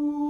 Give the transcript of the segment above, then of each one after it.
Ooh.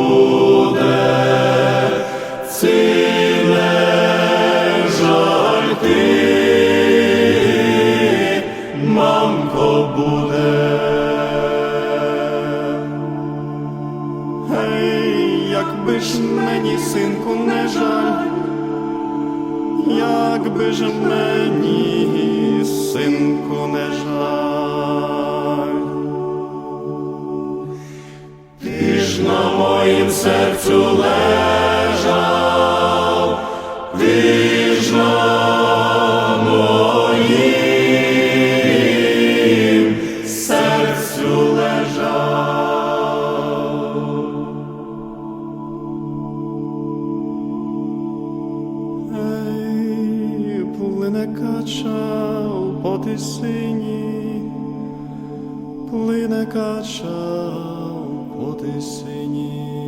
якби ж мені, синку, не жаль, якби ж мені, синку, не жаль. Ти ж на моїм серцю лежав, ти ж на плине кача у потисині, плине кача у потисині.